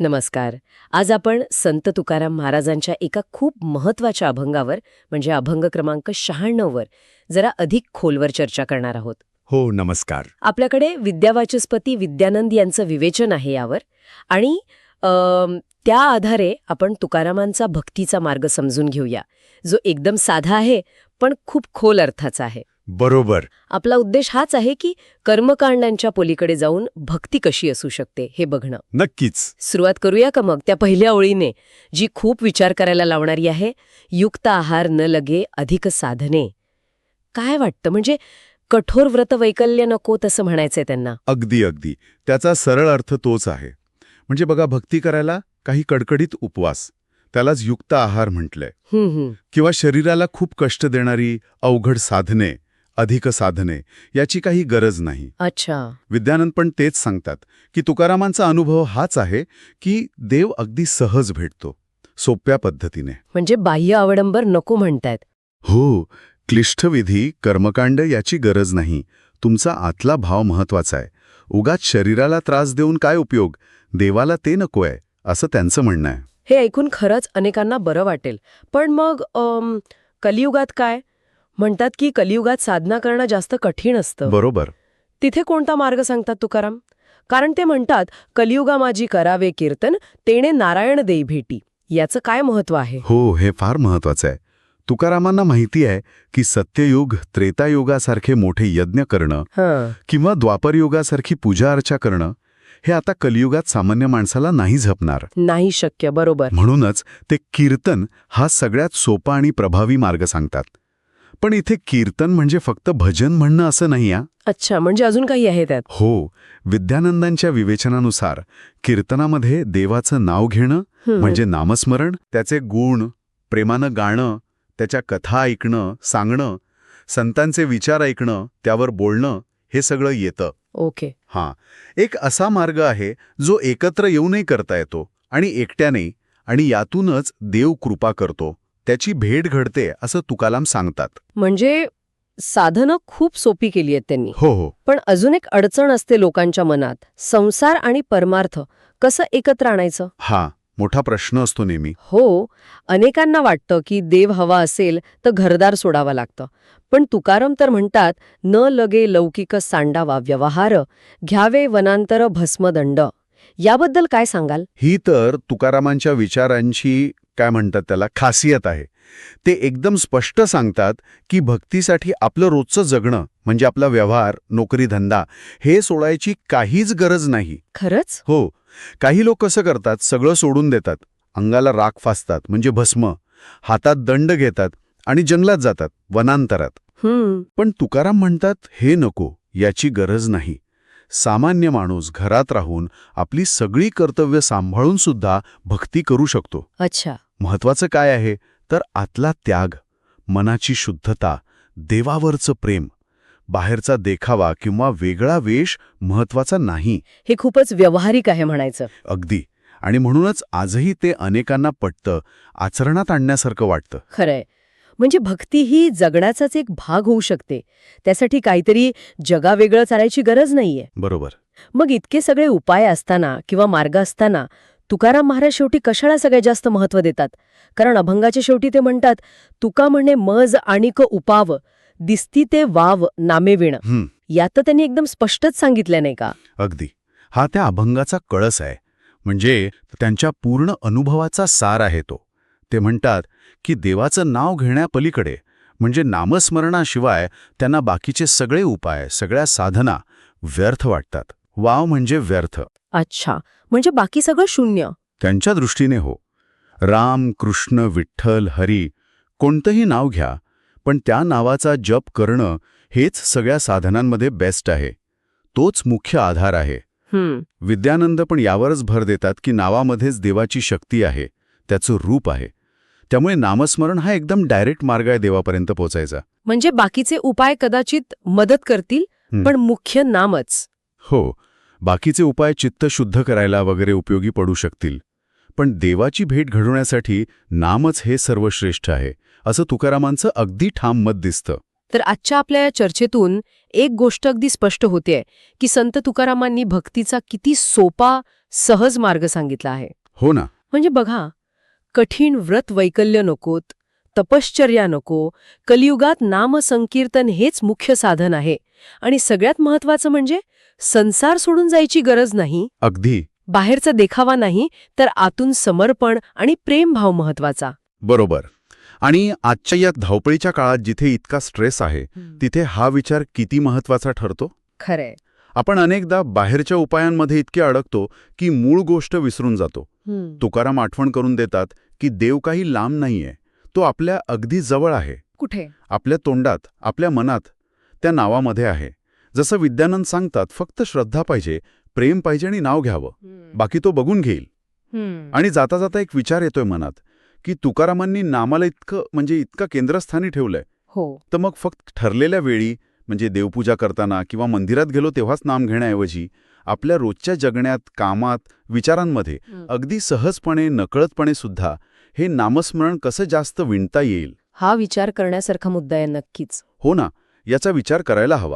नमस्कार. आज आपण संत तुकाराम महाराजांच्या एका खूप महत्त्वाच्या अभंगावर म्हणजे अभंग क्रमांक शहाण्णववर जरा अधिक खोलवर चर्चा करणार आहोत. हो नमस्कार. आपल्याकडे विद्यावाचस्पती विद्यानंद यांचं विवेचन आहे यावर आणि अम, त्या आधारे आपण तुकारामांचा भक्तीचा मार्ग समजून घेऊया. जो एकदम साधा आहे पण खूप खोल अर्थाचा आहे. बरोबर. आपला उद्देश हाच आहे की कर्मकांडांच्या पलीकडे जाऊन भक्ती कशी असू शकते हे बघणं. नक्कीच. सुरुवात करूया का मग? त्या पहिल्या ओळीने जी खूप विचार करायला लावणारी आहे युक्त आहार न लगे अधिक साधने. काय वाटतं? म्हणजे कठोर व्रत वैकल्य नको तसं म्हणायचंय त्यांना. अगदी अगदी. त्याचा सरळ अर्थ तोच आहे. म्हणजे बघा भक्ती करायला काही कडकडीत उपवास. त्यालाच युक्त आहार म्हटलंय. किंवा शरीराला खूप कष्ट देणारी अवघड साधने. अधिक साधने याची काही गरज नाही. अच्छा. विद्यानंद पण तेच सांगतात की तुकारामांचा अनुभव हाच आहे की देव अगदी सहज भेटतो सोप्या पद्धतीने. म्हणजे बाह्य आवडंबर नको म्हणतायत. हो क्लिष्ट विधी कर्मकांड याची गरज नाही. तुमचा आतला भाव महत्त्वाचा आहे. उगाच शरीराला त्रास देऊन काय उपयोग? देवाला ते नकोय असं त्यांचं म्हणणं आहे. हे ऐकून खरंच अनेकांना बरं वाटेल. पण मग अम, कलियुगात काय? म्हणतात की कलियुगात साधना करणं जास्त कठीण असतं. बरोबर. तिथे कोणता मार्ग सांगतात तुकाराम? कारण ते म्हणतात कलियुगा माझी करावे कीर्तन तेणे नारायण देई भेटी. याचं काय महत्त्व आहे? हो हे फार महत्वाचं आहे. तुकारामांना माहिती आहे की सत्ययुग त्रेतायुगासारखे मोठे यज्ञ करणं हं. किंवा द्वापरयुगासारखी पूजा अर्चा करणं हे आता कलियुगात सामान्य माणसाला नाही झपणार नाही शक्य बरोबर. म्हणूनच ते कीर्तन हा सगळ्यात सोपा आणि प्रभावी मार्ग सांगतात. पण इथे कीर्तन म्हणजे फक्त भजन म्हणणं असं नाही अच्छा म्हणजे अजून काही आहे त्यात? हो. विद्यानंदांच्या विवेचनानुसार कीर्तनामध्ये देवाचं नाव घेणं. म्हणजे नामस्मरण त्याचे गुण प्रेमानं गाणं त्याच्या कथा ऐकणं सांगणं संतांचे विचार ऐकणं त्यावर बोलणं हे सगळं येतं. ओके. हां. एक असा मार्ग आहे जो एकत्र येऊनही करता येतो आणि एकट्याने आणि यातूनच देव कृपा करतो. त्याची भेट घडते असं तुकाराम सांगतात. म्हणजे साधनं खूप सोपी केली आहेत त्यांनी. हो हो. पण अजून एक अडचण असते लोकांच्या मनात. संसार आणि परमार्थ कसं एकत्र आणायचं? हा मोठा प्रश्न असतो नेहमी. हो अनेकांना वाटतं की देव हवा असेल तर घरदार सोडावं लागतं. पण तुकाराम तर म्हणतात न लगे लौकिक सांडावा व्यवहार घ्यावे वनांतर भस्मदंड. याबद्दल काय सांगाल? ही तर तुकारामांच्या विचारांची काय म्हणतात त्याला खासियत आहे. ते एकदम स्पष्ट सांगतात की भक्तीसाठी आपलं रोजचं जगणं म्हणजे आपला व्यवहार नोकरी धंदा हे सोडायची काहीच गरज नाही. खरंच? हो. काही लोक कसं करतात सगळं सोडून देतात. अंगाला राख फासतात म्हणजे भस्म. हातात दंड घेतात आणि जंगलात जातात वनांतरात. पण तुकाराम म्हणतात हे नको याची गरज नाही. सामान्य माणूस घरात राहून आपली सगळी कर्तव्य सांभाळून सुद्धा भक्ती करू शकतो. अच्छा. महत्वाचं काय आहे? तर आतला त्याग मनाची शुद्धता देवावरचं प्रेम. बाहेरचा देखावा किंवा वेगळा वेश महत्त्वाचा नाही. हे खूपच व्यावहारिक आहे म्हणायचं. अगदी. आणि म्हणूनच आजही ते अनेकांना पटतं आचरणात आणण्यासारखं वाटतं. खरंय. म्हणजे भक्ती ही जगण्याचाच एक भाग होऊ शकते. त्यासाठी काहीतरी जगावेगळं चालायची गरज नाहीये. बरोबर. मग इतके सगळे उपाय असताना किंवा मार्ग असताना तुकाराम महाराज शेवटी कशाला सगळ्यात जास्त महत्त्व देतात? कारण अभंगाच्या शेवटी ते म्हणतात तुका म्हणे मज आणिक उपाव दिसती ते वाव नामेविण हं, यात तर त्यांनी एकदम स्पष्टच सांगितलं नाही का? अगदी. हा त्या अभंगाचा कळस आहे. म्हणजे त्यांच्या पूर्ण अनुभवाचा सार आहे तो. ते म्हणतात की देवाचं नाव घेण्यापलीकडे म्हणजे नामस्मरणाशिवाय त्यांना बाकीचे सगळे उपाय सगळ्या साधना व्यर्थ वाटतात. वाव म्हणजे व्यर्थ. अच्छा म्हणजे बाकी सगळं शून्य. त्यांच्या दृष्टीने हो. राम कृष्ण विठ्ठल हरी कोणतंही नाव घ्या पण त्या नावाचा जप करणं हेच सगळ्या साधनांमध्ये बेस्ट आहे. तोच मुख्य आधार आहे. विद्यानंद पण यावरच भर देतात की नावामध्येच देवाची शक्ती आहे त्याचं रूप आहे. त्यामुळे नामस्मरण हा एकदम डायरेक्ट मार्ग आहे देवापर्यंत पोचायचा म्हणजे बाकीचे उपाय कदाचित मदत करतील. पण मुख्य नामच. हो बाकीचे उपाय चित्त शुद्ध करायला वगैरे उपयोगी पडू शकतील. पण देवाची भेट घडवण्यासाठी नामच हे सर्वश्रेष्ठ आहे असं तुकारामांचं अगदी ठाम मत दिसतं. तर आजच्या आपल्या या चर्चेतून एक गोष्ट अगदी स्पष्ट होतेय की संत तुकारामांनी भक्तीचा किती सोपा सहज मार्ग सांगितला आहे. हो ना. म्हणजे बघा कठीण व्रत वैकल्य नकोत तपश्चर्या नको कलियुगात नामसंकीर्तन हेच मुख्य साधन आहे. आणि सगळ्यात महत्वाचं म्हणजे संसार सोडून जायची गरज नाही अगदी. बाहेरचा देखावा नाही तर आतून समर्पण आणि प्रेमभाव महत्त्वाचा बरोबर. आणि आजच्या या धावपळीच्या काळात जिथे इतका स्ट्रेस आहे तिथे हा विचार किती महत्त्वाचा ठरतो? खरंय. आपण अनेकदा बाहेरच्या उपायांमध्ये इतके अडकतो की मूळ गोष्ट विसरून जातो. तुकाराम आठवण करून देतात की देव काही लांब नाहीये. तो आपल्या अगदी जवळ आहे. कुठे? आपल्या तोंडात आपल्या मनात त्या नावामध्ये आहे. जसं विद्यानंद सांगतात फक्त श्रद्धा पाहिजे प्रेम पाहिजे आणि नाव घ्यावं. बाकी तो बघून घेईल. आणि जाता जाता एक विचार येतोय मनात की तुकारामांनी नामाला इतकं म्हणजे इतकं केंद्रस्थानी ठेवलंय. हो. तर मग फक्त ठरलेल्या वेळी म्हणजे देवपूजा करताना किंवा मंदिरात गेलो तेव्हाच नाम घेण्याऐवजी आपल्या रोजच्या जगण्यात कामात विचारांमध्ये अगदी सहजपणे नकळतपणे सुद्धा हे नामस्मरण कसं जास्त विणता येईल? हा विचार करण्यासारखा मुद्दा आहे नक्कीच. हो ना याचा विचार करायला हवा.